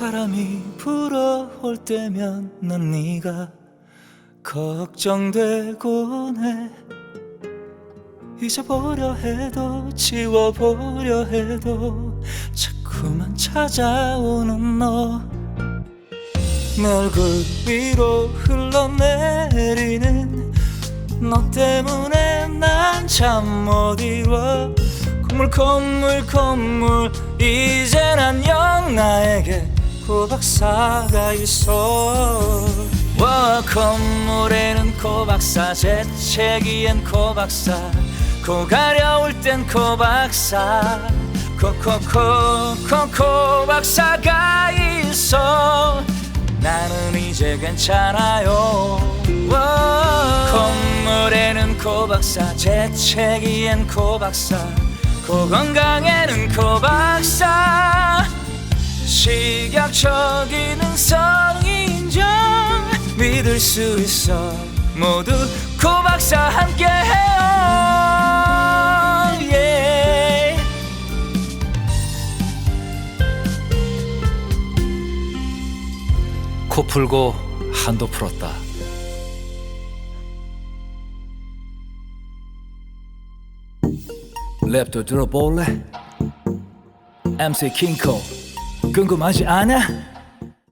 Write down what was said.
바람이 불어올 때면 난 네가 걱정되곤 해 잊어보려 해도 지워보려 해도 자꾸만 찾아오는 너. 내 얼굴 위로 흘러내리는 너 때문에 난 잠 못 이뤄 콧물 콧물 콧물. 이젠 안녕 나 에게 고박사가 있어. 와 콧물에는 고박사 재채기엔 고박사 코 가려울 땐 고박사 코코코 코코 박사가 있어. 나는 이제 괜찮아요. 콧물에는 코박사 재채기엔 코박사 코 건강에는 코박사 식약처기는 성인정 믿을 수 있어 모두 코박사 함께해요 yeah. 코 풀고 한도 풀었다 랩도 들어볼래? MC 킹코 궁금하지 않아?